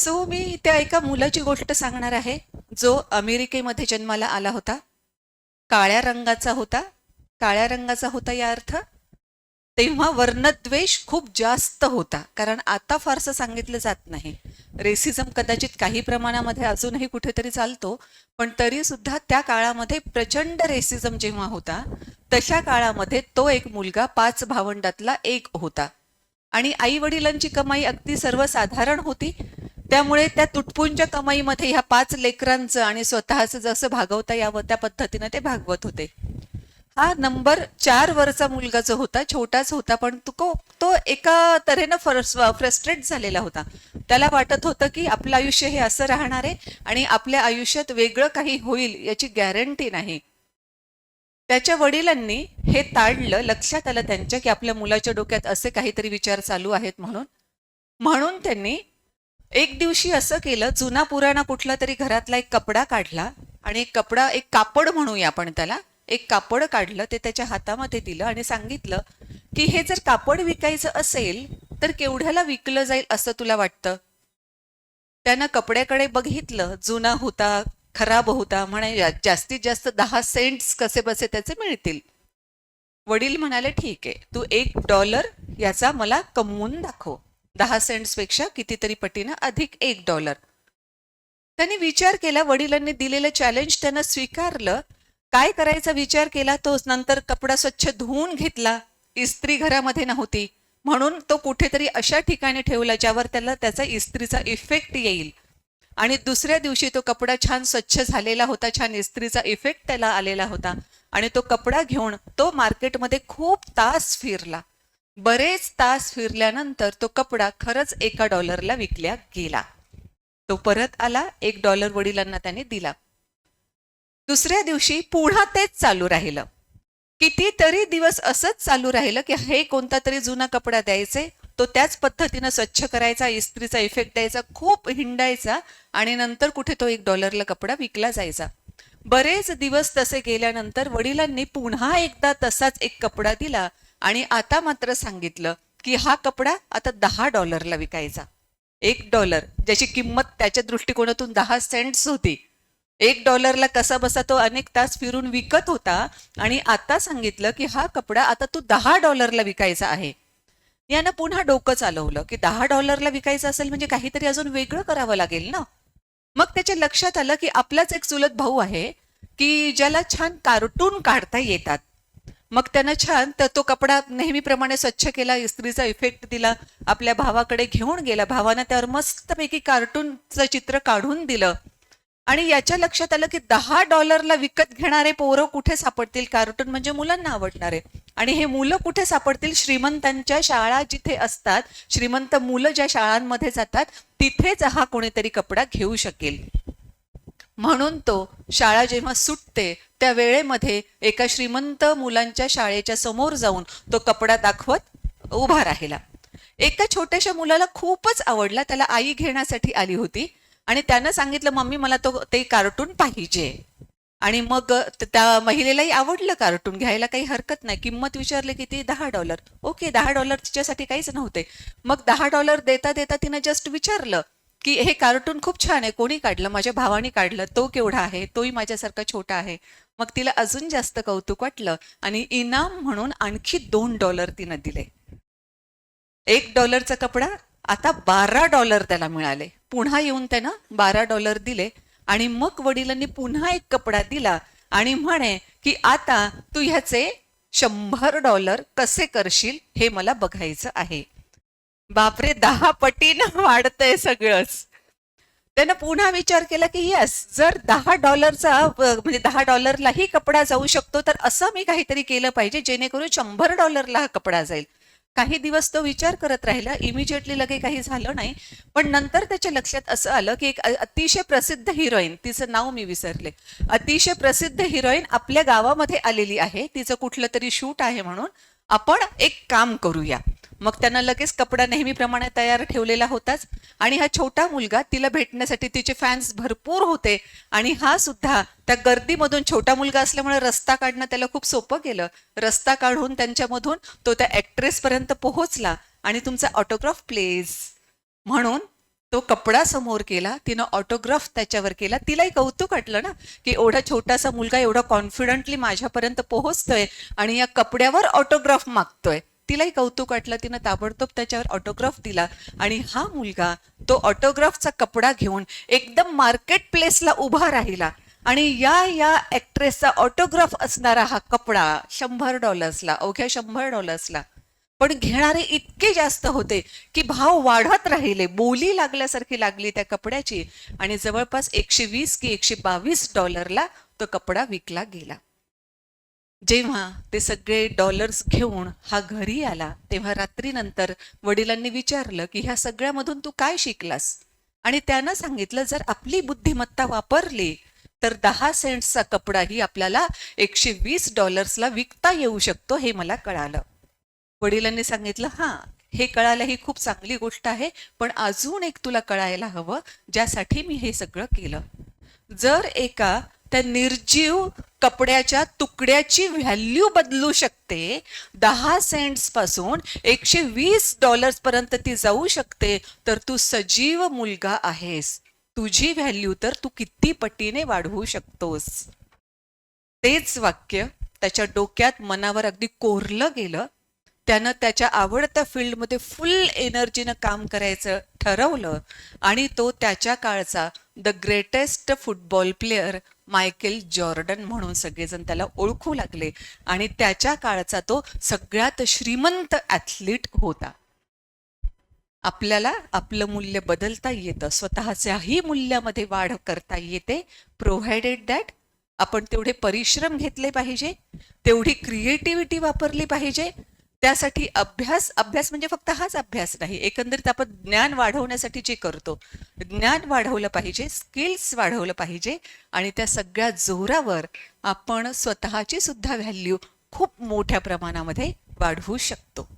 So मी त्या एका मुलाची गोष्ट सांगणार आहे जो अमेरिकेमध्ये जन्माला आला होता. काळ्या रंगाचा होता. काळ्या रंगाचा होता या अर्थ. तेव्हा वर्णद्वेष खूप जास्त होता कारण आता फारसं सांगितलं जात नाही. रेसिझम कदाचित काही प्रमाणामध्ये अजूनही कुठेतरी चालतो पण तरी सुद्धा त्या काळामध्ये प्रचंड रेसिझम जेव्हा होता तशा काळामध्ये तो एक मुलगा पाच भावंडातला एक होता. आणि आई वडिलांची कमाई अगदी सर्वसाधारण होती त्यामुळे त्या तुटपुंच्या कमाईमध्ये ह्या पाच लेकरांचं आणि स्वतःचं जसं भागवता यावं त्या पद्धतीनं ते भागवत होते. हा नंबर चार वरचा मुलगा जो होता छोटाच होता पण तो तो एका तऱ्हेनं फ्रस्ट्रेट झालेला होता. त्याला वाटत होतं की आपलं आयुष्य हे असं राहणार आहे आणि आपल्या आयुष्यात वेगळं काही होईल याची गॅरंटी नाही. त्याच्या वडिलांनी हे ताडलं लक्षात आलं त्यांच्या की आपल्या मुलाच्या डोक्यात असे काहीतरी विचार चालू आहेत म्हणून. म्हणून त्यांनी एक दिवशी असं केलं जुना पुराणा कुठला तरी घरातला एक कपडा काढला आणि एक कपडा एक कापड म्हणूया आपण त्याला एक कापड काढलं ते त्याच्या हातामध्ये दिलं आणि सांगितलं की हे जर कापड विकायचं असेल तर केवढ्याला विकलं जाईल असं तुला वाटतं? त्यानं कपड्याकडे बघितलं जुना होता खराब होता म्हणे जास्तीत जास्त दहा सेंट्स कसे बसे त्याचे मिळतील. वडील म्हणाले ठीक आहे तू एक डॉलर याचा मला कमवून दाखव. दहा सेंट्सपेक्षा कितीतरी पटीनं अधिक एक डॉलर. त्यांनी विचार केला वडिलांनी दिलेलं चॅलेंज त्यांना स्वीकारलं. काय करायचा विचार केला? तो नंतर कपडा स्वच्छ धुवून घेतला. इस्त्री घरामध्ये नव्हती. म्हणून तो कुठेतरी अशा ठिकाणी ठेवला ज्यावर त्याला त्याचा इस्त्रीचा इफेक्ट येईल. आणि दुसऱ्या दिवशी तो कपडा छान स्वच्छ झालेला होता छान इस्त्रीचा इफेक्ट त्याला आलेला होता. आणि तो कपडा घेऊन तो मार्केटमध्ये खूप तास फिरला. बरेच तास फिरल्यानंतर तो कपडा खरंच एका डॉलरला विकल्या गेला. तो परत आला एक डॉलर वडिलांना त्याने दिला. दुसऱ्या दिवशी पुन्हा तेच चालू राहिलं. कितीतरी दिवस असंच चालू राहिलं की हे कोणता तरी जुना कपडा द्यायचे तो त्याच पद्धतीनं स्वच्छ करायचा इस्त्रीचा इफेक्ट द्यायचा खूप हिंडायचा आणि नंतर कुठे तो एक डॉलरला कपडा विकला जायचा. बरेच दिवस तसे गेल्यानंतर वडिलांनी पुन्हा एकदा तसाच एक कपडा दिला आणि आता मात्र सांगितलं की हा कपडा आता दहा डॉलरला विकायचा. एक डॉलर ज्याची किंमत त्याच्या दृष्टिकोनातून दहा सेंट्स होती. एक डॉलरला कसा बसा तो अनेक तास फिरून विकत होता आणि आता सांगितलं की हा कपडा आता तू दहा डॉलरला विकायचा आहे. यानं पुन्हा डोकं चालवलं की दहा डॉलरला विकायचं असेल म्हणजे काहीतरी अजून वेगळं करावं लागेल ना? मग त्याच्या लक्षात आलं की आपलाच एक चुलत भाऊ आहे की ज्याला छान कार्टून काढता येतात. मग त्यानं छान तर तो कपडा नेहमीप्रमाणे स्वच्छ केला इस्त्रीचा इफेक्ट दिला आपल्या भावाकडे घेऊन गेला. भावानं त्यावर मस्तपैकी कार्टूनचं चित्र काढून दिलं. आणि याच्या लक्षात आलं की दहा डॉलरला विकत घेणारे पोरं कुठे सापडतील? कार्टून म्हणजे मुलांना आवडणारे. आणि हे मुलं कुठे सापडतील? श्रीमंतांच्या शाळा जिथे असतात श्रीमंत मुलं ज्या शाळांमध्ये जातात तिथेच हा कोणीतरी कपडा घेऊ शकेल. म्हणून तो शाळा जेव्हा सुटते त्या वेळेमध्ये एका श्रीमंत मुलांच्या शाळेच्या समोर जाऊन तो कपडा दाखवत उभा राहिला. एका छोट्याशा मुलाला खूपच आवडला. त्याला आई घेण्यासाठी आली होती आणि त्यानं सांगितलं मम्मी मला तो ते कार्टून पाहिजे. आणि मग त्या महिलेलाही आवडलं कार्टून. घ्यायला काही हरकत नाही. किंमत विचारली की ती दहा डॉलर. ओके दहा डॉलर तिच्यासाठी काहीच नव्हते. मग दहा डॉलर देता देता तिनं जस्ट विचारलं की हे कार्टून खूप छान आहे. कोणी काढलं? माझ्या भावाने काढलं. तो केवढा आहे? तोही माझ्यासारखा छोटा आहे. मग तिला अजून जास्त कौतुक वाटलं आणि इनाम म्हणून आणखी दोन डॉलर तिनं दिले. एक डॉलरचा कपडा आता बारा डॉलर त्याला मिळाले. पुन्हा येऊन त्यानं बारा डॉलर दिले आणि मग वडिलांनी पुन्हा एक कपडा दिला आणि म्हणे की आता तू ह्याचे शंभर डॉलर कसे करशील हे मला बघायचं आहे. बापरे दहा पटीनं वाढतंय सगळंच. त्यानं पुन्हा विचार केला की यस जर दहा डॉलरचा म्हणजे दहा डॉलरलाही कपडा जाऊ शकतो तर असं मी काहीतरी केलं पाहिजे जेणेकरून शंभर डॉलरला हा कपडा जाईल. काही दिवस तो विचार करत राहिला इमिजिएटली लगे काही झालं नाही पण नंतर त्याच्या लक्षात असं आलं की एक अतिशय प्रसिद्ध हिरोईन तिचं नाव मी विसरले अतिशय प्रसिद्ध हिरोईन आपल्या गावामध्ये आलेली आहे तिचं कुठलं तरी शूट आहे म्हणून आपण एक काम करूया. मग त्यानं लगेच कपडा नेहमीप्रमाणे तयार ठेवलेला होताच. आणि हा छोटा मुलगा तिला भेटण्यासाठी तिचे फॅन्स भरपूर होते. आणि हा सुद्धा त्या गर्दीमधून छोटा मुलगा असल्यामुळे रस्ता काढणं त्याला खूप सोपं गेलं. रस्ता काढून त्यांच्यामधून तो त्या ऍक्ट्रेस पर्यंत पोहोचला. आणि तुमचा ऑटोग्राफ प्लेज म्हणून तो कपडा समोर केला तिनं ऑटोग्राफ त्याच्यावर केला. तिलाही कौतुक वाटलं ना की एवढा छोटासा मुलगा एवढा कॉन्फिडंटली माझ्यापर्यंत पोहोचतोय आणि या कपड्यावर ऑटोग्राफ मागतोय. तिलाही कौतुक वाटलं तिनं ताबडतोब त्याच्यावर ऑटोग्राफ दिला आणि हा मुलगा तो ऑटोग्राफचा कपडा घेऊन एकदम मार्केट प्लेसला उभा राहिला आणि या या ऍक्ट्रेसचा ऑटोग्राफ असणारा हा कपडा शंभर डॉलर्सला अवघ्या शंभर डॉलर्सला पण घेणारे इतके जास्त होते की भाव वाढत राहिले बोली लागल्यासारखी लागली त्या कपड्याची आणि जवळपास एकशे वीस की एकशे बावीस डॉलरला तो कपडा विकला गेला. जेव्हा ते सगळे डॉलर्स घेऊन हा घरी आला तेव्हा रात्रीनंतर वडिलांनी विचारलं की ह्या सगळ्यामधून तू काय शिकलास? आणि त्यानं सांगितलं जर आपली बुद्धिमत्ता वापरली तर दहा सेंट्सचा कपडाही आपल्याला एकशे वीस डॉलर्सला विकता येऊ शकतो हे मला कळालं. वडिलांनी सांगितलं हां हे कळायला ही खूप चांगली गोष्ट आहे पण अजून एक तुला कळायला हवं ज्यासाठी मी हे सगळं केलं. जर एका त्या निर्जीव कपड्याच्या तुकड्याची व्हॅल्यू बदलू शकते. दहा सेंट्सपासून एकशे वीस डॉलर्स पर्यंत ती जाऊ शकते. तर तू सजीव मुलगा आहेस. तुझी व्हॅल्यू तर तू किती पटीने वाढवू शकतोस. तेच वाक्य त्याच्या डोक्यात मनावर अगदी कोरलं गेलं. त्यानं त्याच्या आवडत्या फील्डमध्ये फुल एनर्जीनं काम करायचं ठरवलं आणि तो त्याच्या काळचा the greatest football player Michael Jordan म्हणून सगळेजण त्याला ओळखू लागले आणि त्याच्या काळचा तो सगळ्यात श्रीमंत ॲथलीट होता. आपल्याला आपलं मूल्य बदलता येतं स्वतःच्याही मूल्यामध्ये वाढ करता येते. प्रोव्हाइडेड दॅट आपण तेवढे परिश्रम घेतले पाहिजे तेवढी क्रिएटिव्हिटी वापरली पाहिजे त्यासाठी अभ्यास अभ्यास म्हणजे फक्त हाच अभ्यास नाही. एकंदरीत आपण ज्ञान वाढवण्यासाठी जे करतो ज्ञान वाढवलं पाहिजे स्किल्स वाढवलं पाहिजे आणि त्या सगळ्या जोरावर आपण स्वतःची सुद्धा व्हॅल्यू खूप मोठ्या प्रमाणामध्ये वाढवू शकतो.